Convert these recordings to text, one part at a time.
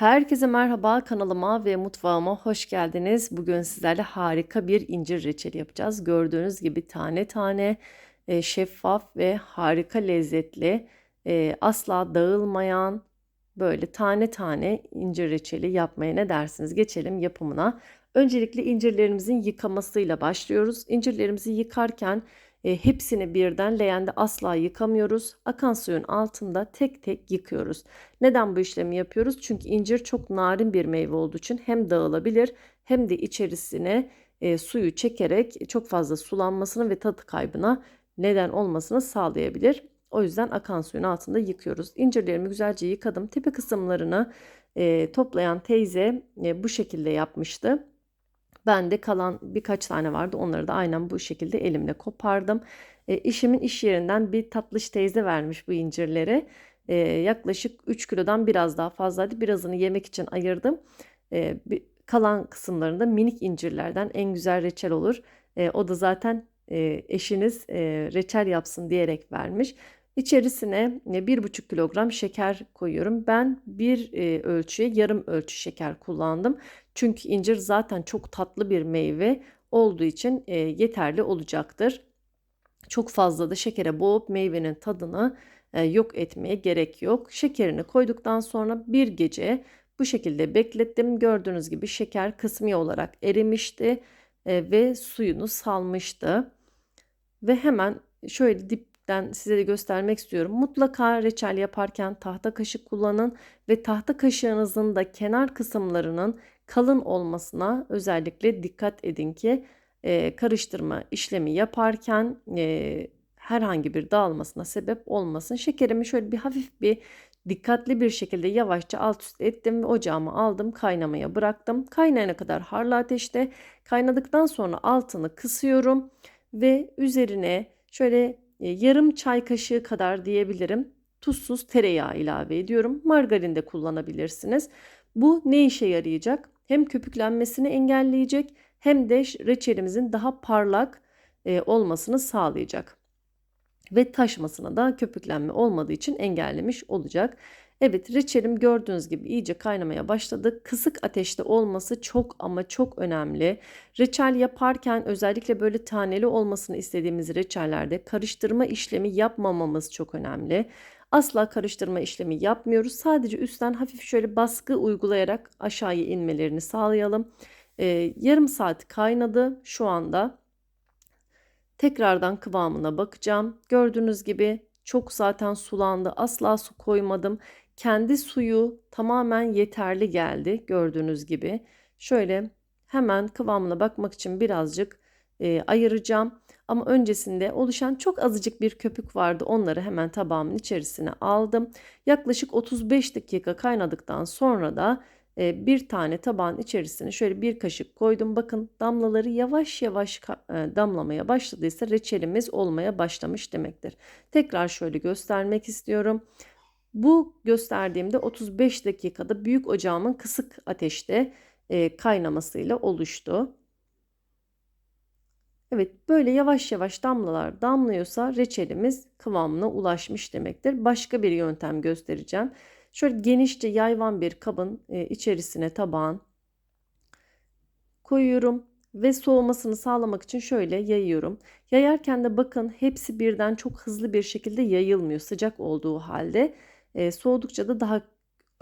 Herkese merhaba kanalıma ve mutfağıma hoş geldiniz. Bugün sizlerle harika bir incir reçeli yapacağız. Gördüğünüz gibi tane tane e, şeffaf ve harika lezzetli, e, asla dağılmayan böyle tane tane incir reçeli yapmaya ne dersiniz? Geçelim yapımına. Öncelikle incirlerimizin yıkamasıyla başlıyoruz. İncirlerimizi yıkarken e, hepsini birden leğende asla yıkamıyoruz. Akan suyun altında tek tek yıkıyoruz. Neden bu işlemi yapıyoruz? Çünkü incir çok narin bir meyve olduğu için hem dağılabilir hem de içerisine e, suyu çekerek çok fazla sulanmasını ve tadı kaybına neden olmasını sağlayabilir. O yüzden akan suyun altında yıkıyoruz. İncirlerimi güzelce yıkadım. Tepe kısımlarını e, toplayan teyze e, bu şekilde yapmıştı. Ben de kalan birkaç tane vardı. Onları da aynen bu şekilde elimle kopardım. E, işimin iş yerinden bir tatlış teyze vermiş bu incirleri. E, yaklaşık 3 kilodan biraz daha fazlaydı. Birazını yemek için ayırdım. E, bir, kalan kısımlarında minik incirlerden en güzel reçel olur. E, o da zaten e, eşiniz e, reçel yapsın diyerek vermiş. İçerisine e, bir buçuk kilogram şeker koyuyorum. Ben bir e, ölçüye yarım ölçü şeker kullandım. Çünkü incir zaten çok tatlı bir meyve olduğu için e, yeterli olacaktır. Çok fazla da şekere boğup meyvenin tadını yok etmeye gerek yok. Şekerini koyduktan sonra bir gece bu şekilde beklettim. Gördüğünüz gibi şeker kısmi olarak erimişti ve suyunu salmıştı. Ve hemen şöyle dip ben size de göstermek istiyorum. Mutlaka reçel yaparken tahta kaşık kullanın ve tahta kaşığınızın da kenar kısımlarının kalın olmasına özellikle dikkat edin ki e, karıştırma işlemi yaparken e, herhangi bir dağılmasına sebep olmasın. Şekerimi şöyle bir hafif bir dikkatli bir şekilde yavaşça alt üst ettim ve ocağıma aldım kaynamaya bıraktım. Kaynayana kadar harlı ateşte kaynadıktan sonra altını kısıyorum ve üzerine şöyle yarım çay kaşığı kadar diyebilirim tuzsuz tereyağı ilave ediyorum. Margarin de kullanabilirsiniz. Bu ne işe yarayacak? Hem köpüklenmesini engelleyecek hem de reçelimizin daha parlak e, olmasını sağlayacak. Ve taşmasına da köpüklenme olmadığı için engellemiş olacak. Evet reçelim gördüğünüz gibi iyice kaynamaya başladı. Kısık ateşte olması çok ama çok önemli. Reçel yaparken özellikle böyle taneli olmasını istediğimiz reçellerde karıştırma işlemi yapmamamız çok önemli. Asla karıştırma işlemi yapmıyoruz. Sadece üstten hafif şöyle baskı uygulayarak aşağıya inmelerini sağlayalım. Ee, yarım saat kaynadı şu anda. Tekrardan kıvamına bakacağım. Gördüğünüz gibi çok zaten sulandı. Asla su koymadım kendi suyu tamamen yeterli geldi gördüğünüz gibi. Şöyle hemen kıvamına bakmak için birazcık e, ayıracağım. Ama öncesinde oluşan çok azıcık bir köpük vardı. Onları hemen tabağımın içerisine aldım. Yaklaşık 35 dakika kaynadıktan sonra da e, bir tane tabağın içerisine şöyle bir kaşık koydum. Bakın damlaları yavaş yavaş e, damlamaya başladıysa reçelimiz olmaya başlamış demektir. Tekrar şöyle göstermek istiyorum. Bu gösterdiğimde 35 dakikada büyük ocağımın kısık ateşte e, kaynamasıyla oluştu. Evet böyle yavaş yavaş damlalar damlıyorsa reçelimiz kıvamına ulaşmış demektir. Başka bir yöntem göstereceğim. Şöyle genişçe yayvan bir kabın e, içerisine tabağın koyuyorum ve soğumasını sağlamak için şöyle yayıyorum. Yayarken de bakın hepsi birden çok hızlı bir şekilde yayılmıyor sıcak olduğu halde. E, soğudukça da daha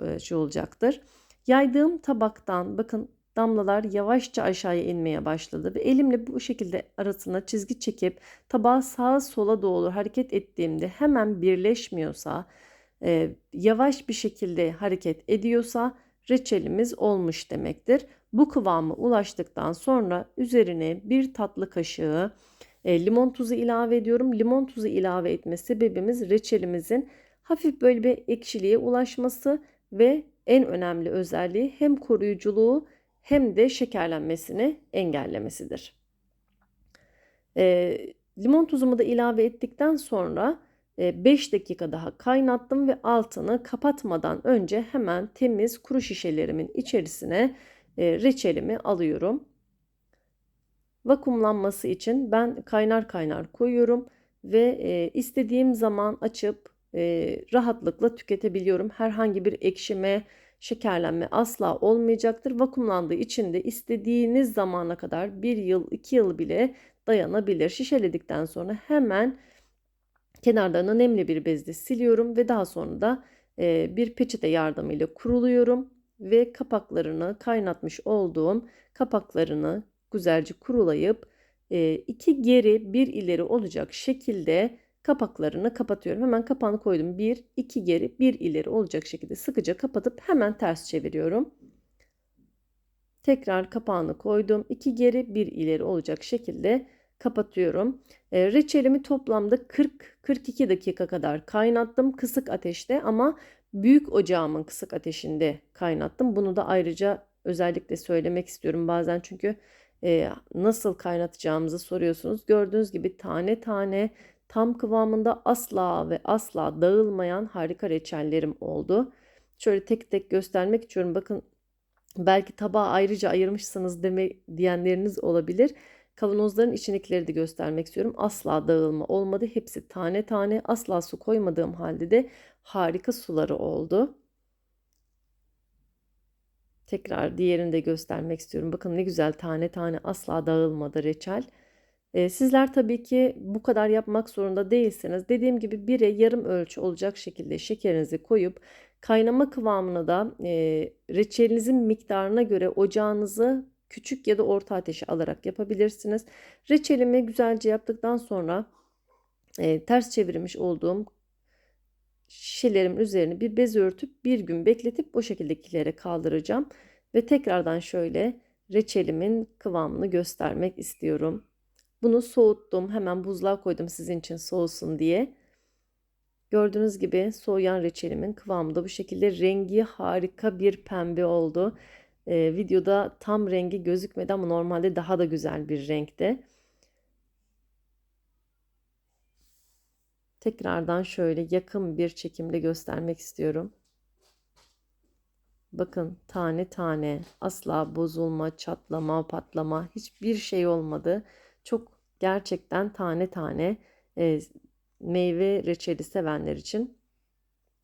e, şey olacaktır. Yaydığım tabaktan bakın damlalar yavaşça aşağıya inmeye başladı ve elimle bu şekilde arasına çizgi çekip tabağı sağa sola doğru hareket ettiğimde hemen birleşmiyorsa e, yavaş bir şekilde hareket ediyorsa reçelimiz olmuş demektir. Bu kıvama ulaştıktan sonra üzerine bir tatlı kaşığı e, limon tuzu ilave ediyorum. Limon tuzu ilave etme sebebimiz reçelimizin hafif böyle bir ekşiliğe ulaşması ve en önemli özelliği hem koruyuculuğu hem de şekerlenmesini engellemesidir. E, limon tuzumu da ilave ettikten sonra 5 e, dakika daha kaynattım ve altını kapatmadan önce hemen temiz kuru şişelerimin içerisine e, reçelimi alıyorum. Vakumlanması için ben kaynar kaynar koyuyorum ve e, istediğim zaman açıp e, rahatlıkla tüketebiliyorum. Herhangi bir ekşime Şekerlenme asla olmayacaktır. Vakumlandığı için de istediğiniz zamana kadar bir yıl, iki yıl bile dayanabilir. Şişeledikten sonra hemen kenarlarını nemli bir bezle siliyorum ve daha sonra da e, bir peçete yardımıyla kuruluyorum ve kapaklarını kaynatmış olduğum kapaklarını güzelce kurulayıp e, iki geri bir ileri olacak şekilde kapaklarını kapatıyorum. Hemen kapağını koydum. Bir, iki geri, bir ileri olacak şekilde sıkıca kapatıp hemen ters çeviriyorum. Tekrar kapağını koydum. İki geri, bir ileri olacak şekilde kapatıyorum. E, reçelimi toplamda 40-42 dakika kadar kaynattım kısık ateşte ama büyük ocağımın kısık ateşinde kaynattım. Bunu da ayrıca özellikle söylemek istiyorum bazen çünkü e, nasıl kaynatacağımızı soruyorsunuz. Gördüğünüz gibi tane tane tam kıvamında asla ve asla dağılmayan harika reçellerim oldu. Şöyle tek tek göstermek istiyorum. Bakın belki tabağa ayrıca ayırmışsınız deme diyenleriniz olabilir. Kavanozların içindekileri de göstermek istiyorum. Asla dağılma olmadı. Hepsi tane tane asla su koymadığım halde de harika suları oldu. Tekrar diğerini de göstermek istiyorum. Bakın ne güzel tane tane asla dağılmadı reçel. Ee, sizler tabii ki bu kadar yapmak zorunda değilsiniz. Dediğim gibi 1'e yarım ölçü olacak şekilde şekerinizi koyup kaynama kıvamını da e, reçelinizin miktarına göre ocağınızı küçük ya da orta ateşe alarak yapabilirsiniz. Reçelimi güzelce yaptıktan sonra e, ters çevirmiş olduğum şişelerim üzerine bir bez örtüp bir gün bekletip o şekildekilere kaldıracağım. Ve tekrardan şöyle reçelimin kıvamını göstermek istiyorum. Bunu soğuttum. Hemen buzluğa koydum sizin için soğusun diye. Gördüğünüz gibi soğuyan reçelimin kıvamı da bu şekilde rengi harika bir pembe oldu. Ee, videoda tam rengi gözükmedi ama normalde daha da güzel bir renkte. Tekrardan şöyle yakın bir çekimle göstermek istiyorum. Bakın tane tane asla bozulma, çatlama, patlama hiçbir şey olmadı. Çok gerçekten tane tane e, meyve reçeli sevenler için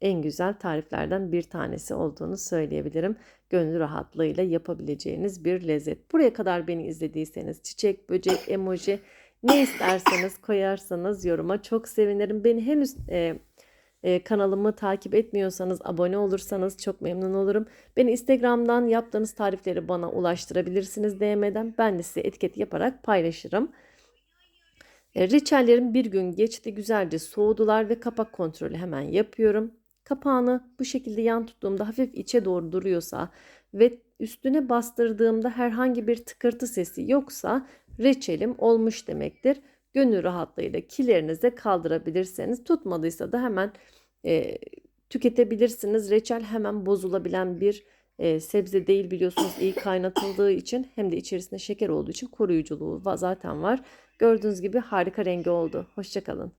en güzel tariflerden bir tanesi olduğunu söyleyebilirim. Gönül rahatlığıyla yapabileceğiniz bir lezzet. Buraya kadar beni izlediyseniz çiçek, böcek, emoji ne isterseniz koyarsanız yoruma çok sevinirim. Beni henüz e, e, kanalımı takip etmiyorsanız abone olursanız çok memnun olurum. Beni Instagram'dan yaptığınız tarifleri bana ulaştırabilirsiniz DM'den. Ben de size etiket yaparak paylaşırım. E, reçellerim bir gün geçti güzelce soğudular ve kapak kontrolü hemen yapıyorum. Kapağını bu şekilde yan tuttuğumda hafif içe doğru duruyorsa ve üstüne bastırdığımda herhangi bir tıkırtı sesi yoksa reçelim olmuş demektir. Gönül rahatlığıyla kilerinize kaldırabilirseniz tutmadıysa da hemen e, tüketebilirsiniz. Reçel hemen bozulabilen bir e, sebze değil biliyorsunuz iyi kaynatıldığı için hem de içerisinde şeker olduğu için koruyuculuğu zaten var. Gördüğünüz gibi harika rengi oldu. Hoşçakalın.